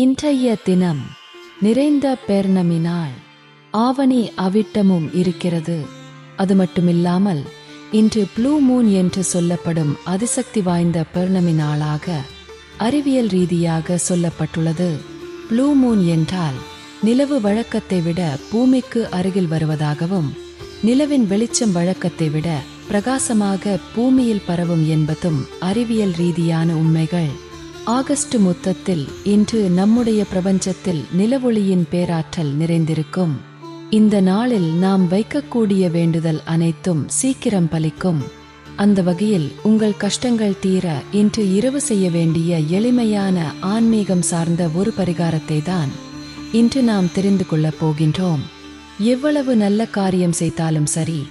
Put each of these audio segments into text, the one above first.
இன்றைய தினம் நிறைந்த பேர்ணமினால் ஆவணி அவிட்டமும் இருக்கிறது. அது மட்டுமில்லாமல் இன்று ப்ளூ மூன் என்று சொல்லப்படும் அதிசக்தி வாய்ந்த பெர்ணமி நாளாக அறிவியல் ரீதியாக சொல்லப்பட்டுள்ளது. ப்ளூ மூன் என்றால் நிலவு வழக்கத்தை விட பூமிக்கு அருகில் வருவதாகவும் நிலவின் வெளிச்சம் வழக்கத்தை விட பிரகாசமாக பூமியில் பரவும் என்பதும் அறிவியல் ரீதியான உண்மைகள். ஆகஸ்ட் மொத்தத்தில் இன்று நம்முடைய பிரபஞ்சத்தில் நிலவொளியின் பேராற்றல் நிறைந்திருக்கும். இந்த நாளில் நாம் வைக்கக்கூடிய வேண்டுதல் அனைத்தும் சீக்கிரம் பலிக்கும். அந்த வகையில் உங்கள் கஷ்டங்கள் தீர இன்று இரவு செய்ய வேண்டிய எளிமையான ஆன்மீகம் சார்ந்த ஒரு பரிகாரத்தை தான் இன்று நாம் தெரிந்து கொள்ளப் போகின்றோம். எவ்வளவு நல்ல காரியம் செய்தாலும் சரி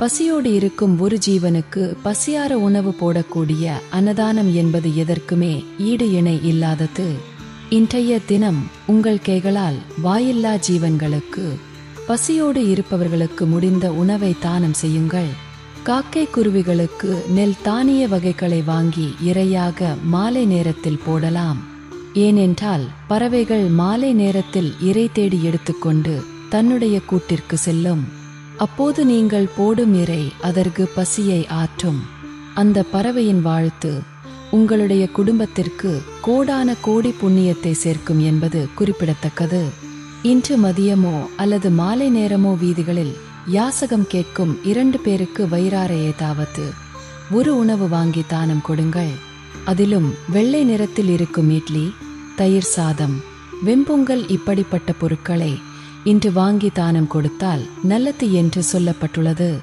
பசியோடு இருக்கும் ஒரு ஜீவனுக்கு பசியார உணவு போடக்கூடிய அன்னதானம் என்பது எதற்குமே ஈடு இணை இல்லாதது. இன்றைய தினம் உங்கள் கைகளால் வாயில்லா ஜீவன்களுக்கு பசியோடு இருப்பவர்களுக்கு முடிந்த உணவை தானம் செய்யுங்கள். காக்கை குருவிகளுக்கு நெல் தானிய வகைகளை வாங்கி இரையாக மாலை நேரத்தில் போடலாம். ஏனென்றால் பறவைகள் மாலை நேரத்தில் இரை தேடி எடுத்துக்கொண்டு தன்னுடைய கூட்டிற்கு செல்லும். அப்போது நீங்கள் போடும் இறை அதற்கு பசியை ஆற்றும். அந்த பறவையின் வாழ்த்து உங்களுடைய குடும்பத்திற்கு கோடான கோடி புண்ணியத்தை சேர்க்கும் என்பது குறிப்பிடத்தக்கது. இன்று மதியமோ அல்லது மாலை நேரமோ வீதிகளில் யாசகம் கேட்கும் இரண்டு பேருக்கு வயிறாரையே தாவது ஒரு உணவு வாங்கி தானம் கொடுங்கள். அதிலும் வெள்ளை நிறத்தில் இருக்கும் இட்லி தயிர் சாதம் வெம்பொங்கல் இப்படிப்பட்ட பொருட்களை இன்று வாங்கி தானம் கொடுத்தால் நல்லது என்று சொல்லப்பட்டுள்ளது.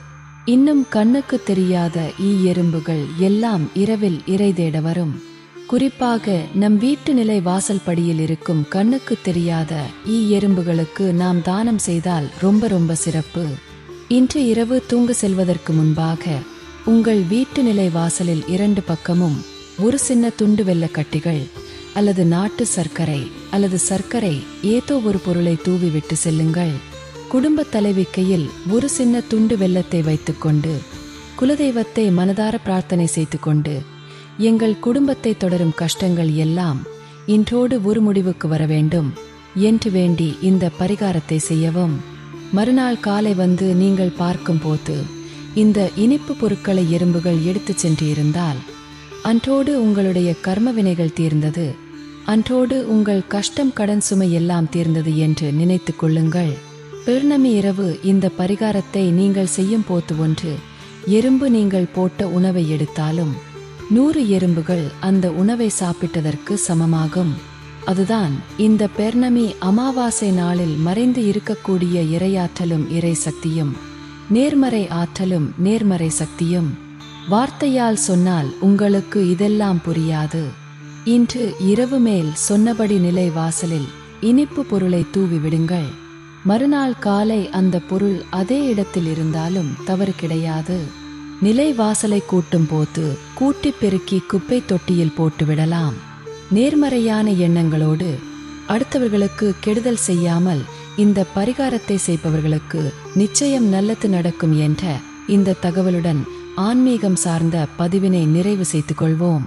இன்னும் கண்ணுக்கு தெரியாத ஈ எறும்புகள் எல்லாம் இரவில் இறை தேட வரும். குறிப்பாக நம் வீட்டு நிலை வாசல் படியில் இருக்கும் கண்ணுக்கு தெரியாத ஈ எறும்புகளுக்கு நாம் தானம் செய்தால் ரொம்ப ரொம்ப சிறப்பு. இன்று இரவு தூங்க செல்வதற்கு முன்பாக உங்கள் வீட்டு நிலை வாசலில் இரண்டு பக்கமும் ஒரு சின்ன துண்டு வெள்ளக்கட்டிகள் அல்லது நாட்டு சர்க்கரை அல்லது சர்க்கரை ஏதோ ஒரு பொருளை தூவிவிட்டு செல்லுங்கள். குடும்ப தலைவிக்கையில் ஒரு சின்ன துண்டு வெள்ளத்தை வைத்துக்கொண்டு குலதெய்வத்தை மனதார பிரார்த்தனை செய்து கொண்டு எங்கள் குடும்பத்தை தொடரும் கஷ்டங்கள் எல்லாம் இன்றோடு ஒரு முடிவுக்கு வர வேண்டும் என்று வேண்டி இந்த பரிகாரத்தை செய்யவும். மறுநாள் காலை வந்து நீங்கள் பார்க்கும்போது இந்த இனிப்பு பொருட்களை எறும்புகள் எடுத்துச் சென்று இருந்தால் அன்றோடு உங்களுடைய கர்ம வினைகள் தீர்ந்தது அன்றோடு உங்கள் கஷ்டம் கடன் சுமை எல்லாம் தீர்ந்தது என்று நினைத்துக் கொள்ளுங்கள். பெருணமி இரவு இந்த பரிகாரத்தை நீங்கள் செய்யும் போது ஒன்று எறும்பு நீங்கள் போட்ட உணவை எடுத்தாலும் நூறு எறும்புகள் அந்த உணவை சாப்பிட்டதற்கு சமமாகும். அதுதான் இந்த பெர்ணமி அமாவாசை நாளில் மறைந்து இருக்கக்கூடிய இரையாற்றலும் இறை சக்தியும் நேர்மறை ஆற்றலும் நேர்மறை சக்தியும். வார்த்தையால் சொன்னால் உங்களுக்கு இதெல்லாம் புரியாது. இன்று இரவு மேல் சொன்னபடி நிலை வாசலில் இனிப்பு பொருளை தூவி விடுங்கள். மறுநாள் காலை அந்த பொருள் அதே இடத்தில் இருந்தாலும் தவறு கிடையாது. நிலை வாசலை கூட்டும் போது கூட்டி பெருக்கி குப்பை தொட்டியில் போட்டு விடலாம். நேர்மறையான எண்ணங்களோடு அடுத்தவர்களுக்கு கெடுதல் செய்யாமல் இந்த பரிகாரத்தை செய்பவர்களுக்கு நிச்சயம் நல்லது நடக்கும் என்ற இந்த தகவலுடன் ஆன்மீகம் சார்ந்த பதிவினை நிறைவு செய்து கொள்வோம்.